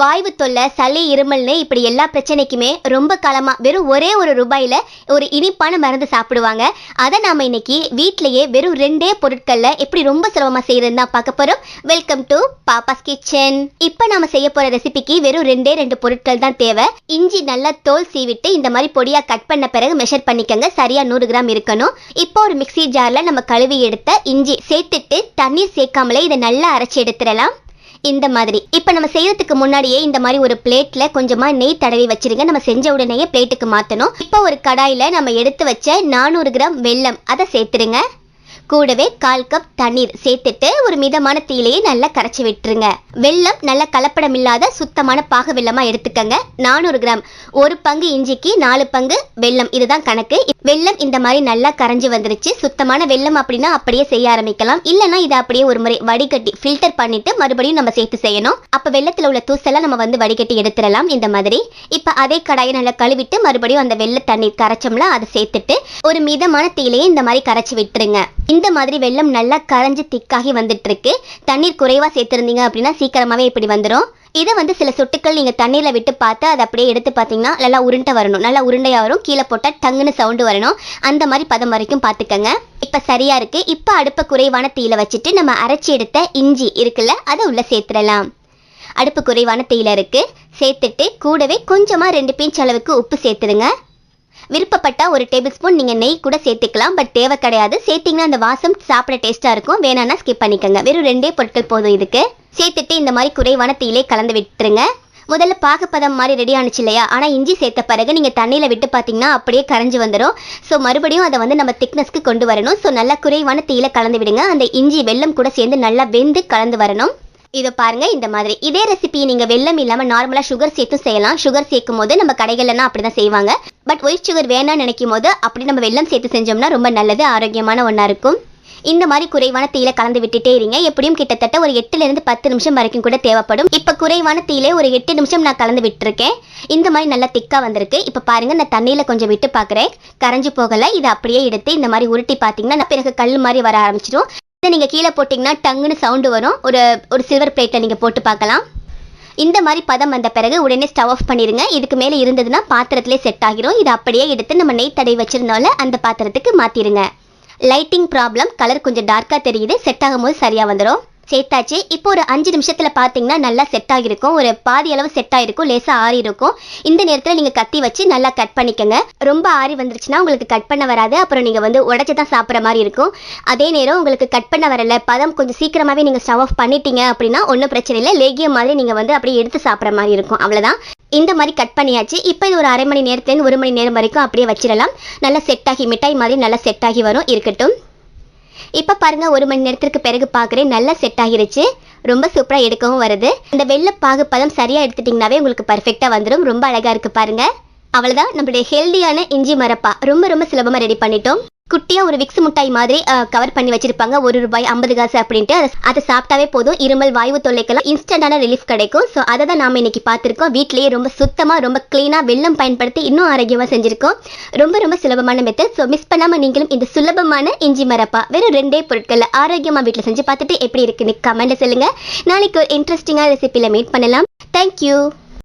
வாய்வு தொல்லை சளி இருமல்னு இப்படி எல்லா பிரச்சனைக்குமே ரொம்ப காலமா வெறும் ஒரே ஒரு ரூபாயில ஒரு இனிப்பான மருந்து சாப்பிடுவாங்க. அதை நாம இன்னைக்கு வீட்லயே வெறும் ரெண்டே பொருட்கள்ல எப்படி ரொம்ப சுலபமா செய்யறதுன்னு தான் பார்க்க போறோம். வெல்கம் டு பாப்பாஸ் கிச்சன் இப்போ நாம செய்ய போற ரெசிபிக்கு வெறும் ரெண்டே ரெண்டு பொருட்கள் தான் தேவை. இஞ்சி நல்லா தோல் சீவிட்டு இந்த மாதிரி பொடியா கட் பண்ண பிறகு மெஷர் பண்ணிக்கங்க. சரியா நூறு கிராம் இருக்கணும். இப்போ ஒரு மிக்ஸி ஜார்ல நம்ம கழுவி எடுத்த இஞ்சி சேர்த்துட்டு தண்ணீர் சேர்க்காமலே இதை நல்லா அரைச்சி எடுத்துடலாம். இந்த மாதிரி. இப்போ நம்ம செய்யறதுக்கு முன்னாடியே இந்த மாதிரி ஒரு பிளேட்ல கொஞ்சமா நெய் தடவி வச்சிருங்க. நம்ம செஞ்ச உடனேயே பிளேட்டுக்கு மாத்தணும். இப்போ ஒரு கடாயில நம்ம எடுத்து வச்ச நானூறு கிராம் வெல்லம் அதை சேர்த்துருங்க. கூடவே கால் கப் தண்ணீர் சேர்த்துட்டு ஒரு மிதமான தீலையே நல்லா கரைச்சி விட்டுருங்க. வெள்ளம் நல்ல கலப்படம் இல்லாத சுத்தமான பாக வெள்ளமா எடுத்துக்கங்க. நானூறு கிராம். ஒரு பங்கு இஞ்சிக்கு நாலு பங்கு வெல்லம். இதுதான் கணக்கு. வெல்லம் இந்த மாதிரி நல்லா கரைஞ்சி வந்துருச்சு. சுத்தமான வெல்லம் அப்படின்னா அப்படியே செய்ய ஆரம்பிக்கலாம். இல்லைன்னா இதை அப்படியே ஒரு முறை வடிகட்டி ஃபில்டர் பண்ணிட்டு மறுபடியும் நம்ம சேர்த்து செய்யணும். அப்போ வெள்ளத்தில் உள்ள தூசெல்லாம் நம்ம வந்து வடிகட்டி எடுத்துடலாம் இந்த மாதிரி. இப்போ அதே கடாயை நல்லா கழுவிட்டு மறுபடியும் அந்த வெள்ளை தண்ணீர் கரைச்சோம்ல அதை சேர்த்துட்டு ஒரு மிதமான தீலையே இந்த மாதிரி கரைச்சி விட்டுருங்க. இந்த மாதிரி வெள்ளம் நல்லா கரைஞ்சி திக்காகி வந்துட்டு இருக்கு தண்ணீர் குறைவாக சேர்த்துருந்தீங்க அப்படின்னா சீக்கிரமாகவே இப்படி வந்துடும் இதை வந்து சில சொட்டுக்கள் நீங்கள் தண்ணீரில் விட்டு பார்த்து அதை அப்படியே எடுத்து பார்த்தீங்கன்னா நல்லா உருண்டை வரணும். நல்லா உருண்டையாக வரும். கீழே போட்டால் டங்குன்னு சவுண்டு வரணும். அந்த மாதிரி பதம் வரைக்கும் பார்த்துக்கங்க. இப்போ சரியாக இருக்குது இப்போ அடுப்பை குறைவான தீயில வச்சுட்டு நம்ம அரைச்சி எடுத்த இஞ்சி இருக்குல்ல அதை உள்ளே சேர்த்துடலாம். அடுப்பு குறைவான தீயில இருக்குது சேர்த்துட்டு கூடவே கொஞ்சமாக ரெண்டு பிஞ்ச் அளவுக்கு உப்பு சேர்த்துடுங்க. விருப்பப்பட்டால் ஒரு டேபிள் ஸ்பூன் நீங்கள் நெய் கூட சேர்த்துக்கலாம். பட் தேவை கிடையாது. சேர்த்திங்கன்னா அந்த வாசம் சாப்பிட டேஸ்ட்டாக இருக்கும். வேணான்னா ஸ்கிப் பண்ணிக்கோங்க. வெறும் ரெண்டே பொருட்கள் போதும் இதுக்கு. சேர்த்துட்டு இந்த மாதிரி குறைவான தீயிலே கலந்து விட்டுருங்க. முதல்ல பாகப்பதம் மாதிரி ரெடி ஆனிச்சு இல்லையா? ஆனால் இஞ்சி சேர்த்த பிறகு நீங்கள் தண்ணியில் விட்டு பார்த்தீங்கன்னா அப்படியே கரைஞ்சி வந்துடும் ஸோ மறுபடியும் அதை வந்து நம்ம திக்னஸ்க்கு கொண்டு வரணும். ஸோ நல்லா குறைவான தீயில கலந்து விடுங்க. அந்த இஞ்சி வெல்லம் கூட சேர்ந்து நல்லா வெந்து கலந்து வரணும். இதை பாருங்க இந்த மாதிரி. இதே ரெசிபி நீங்கள் வெல்லம் இல்லாமல் நார்மலாக சுகர் சேர்த்தும் செய்யலாம். சுகர் சேர்க்கும் போது நம்ம கடைகள்லாம் அப்படிதான் செய்வாங்க. பட் ஒயிட் சுகர் வேணாம்னு நினைக்கும் போது அப்படி நம்ம வெள்ளம் சேர்த்து செஞ்சோம்னா ரொம்ப நல்லது ஆரோக்கியமான ஒன்றா இருக்கும். இந்த மாதிரி குறைவான தீயில கலந்து விட்டுட்டே இருங்க. எப்படியும் கிட்டத்தட்ட ஒரு எட்டுல இருந்து பத்து நிமிஷம் வரைக்கும் கூட தேவைப்படும். இப்ப குறைவான தீயில ஒரு எட்டு நிமிஷம் நான் கலந்து விட்டுருக்கேன். இந்த மாதிரி நல்லா திக்கா வந்திருக்கு. இப்ப பாருங்க நான் தண்ணியில கொஞ்சம் விட்டு பாக்குறேன். கரைஞ்சு போகல. இதை அப்படியே எடுத்து இந்த மாதிரி உருட்டி பாத்தீங்கன்னா பிறகு கல் மாதிரி வர ஆரம்பிச்சிடும் இதை நீங்கள் கீழே போட்டிங்கன்னா டங்குன்னு சவுண்டு வரும். ஒரு ஒரு சில்வர் பிளேட்ல நீங்கள் போட்டு பார்க்கலாம். இந்த மாதிரி பதம் வந்த பிறகு உடனே ஸ்டவ் ஆஃப் பண்ணிடுங்க இதுக்கு மேலே இருந்ததுன்னா பாத்திரத்திலே செட் ஆகிரும். இது அப்படியே எடுத்து நம்ம நெய் தடவி வச்சிருந்தால அந்த பாத்திரத்துக்கு மாற்றிடுங்க லைட்டிங் ப்ராப்ளம் கலர் கொஞ்சம் டார்க்காக தெரியுது. செட் ஆகும்போது சரியாக வந்துடும் சேர்த்தாச்சு இப்போ ஒரு அஞ்சு நிமிஷத்தில் பார்த்தீங்கன்னா நல்லா செட் ஆகிருக்கும். ஒரு பாதி அளவு செட் ஆகிருக்கும். லேசாக ஆறி இருக்கும். இந்த நேரத்தில் நீங்கள் கத்தி வச்சு நல்லா கட் பண்ணிக்கோங்க. ரொம்ப ஆறி வந்துருச்சுன்னா உங்களுக்கு கட் பண்ண வராது. அப்புறம் நீங்கள் வந்து உடச்சி தான் சாப்பிட்ற மாதிரி இருக்கும். அதே நேரம் உங்களுக்கு கட் பண்ண வரல. பதம் கொஞ்சம் சீக்கிரமாகவே நீங்கள் ஸ்டவ் ஆஃப் பண்ணிட்டீங்க அப்படின்னா ஒன்றும் பிரச்சனை இல்லை. லேகியம் மாதிரி நீங்கள் வந்து அப்படியே எடுத்து சாப்பிட்ற மாதிரி இருக்கும். அவ்வளோதான் இந்த மாதிரி கட் பண்ணியாச்சு. இப்போ இது ஒரு அரை மணி நேரத்துலேருந்து ஒரு மணி நேரம் வரைக்கும் அப்படியே வச்சிடலாம். நல்லா செட் ஆகி மிட்டாய் மாதிரி நல்லா செட் ஆகி வரும். இருக்கட்டும். இப்போ பாருங்க ஒரு மணி நேரத்திற்கு பிறகு பார்க்குறேன் நல்லா செட் ஆகிருச்சு. ரொம்ப சூப்பராக எடுக்கவும் வருது. இந்த வெள்ளை பாகு பதம் சரியாக எடுத்துட்டிங்கனாவே உங்களுக்கு பர்ஃபெக்டாக வந்துடும் ரொம்ப அழகாக இருக்குது பாருங்க. அவ்வளோதான் நம்மளுடைய ஹெல்தியான இஞ்சி மரப்பா. ரொம்ப ரொம்ப சுலபமாக ரெடி பண்ணிட்டோம். குட்டியாக ஒரு விக்ஸ் முட்டாய் மாதிரி கவர் பண்ணி வச்சிருப்பாங்க. ஒரு ரூபாய் ஐம்பது காசு அப்படின்ட்டு. அதை சாப்பிட்டாவே போதும். இருமல் வாய்வு தொல்லைக்கெல்லாம் இன்ஸ்டன்டான ரிலீஃப் கிடைக்கும். ஸோ அதை தான் நாம இன்னைக்கு பார்த்துருக்கோம். வீட்லேயே ரொம்ப சுத்தமாக ரொம்ப க்ளீனாக வெள்ளம் பயன்படுத்தி இன்னும் ஆரோக்கியமாக செஞ்சுருக்கோம். ரொம்ப ரொம்ப சுலபமான மெத்தட் ஸோ மிஸ் பண்ணாமல் நீங்களும் இந்த சுலபமான இஞ்சி மரப்பா வெறும் ரெண்டே பொருட்களில் ஆரோக்கியமாக வீட்டில் செஞ்சு பார்த்துட்டு எப்படி இருக்குன்னு கமெண்ட்டில் சொல்லுங்கள் நாளைக்கு ஒரு இன்ட்ரெஸ்டிங்கான ரெசிப்பியில் மீட் பண்ணலாம். தேங்க்யூ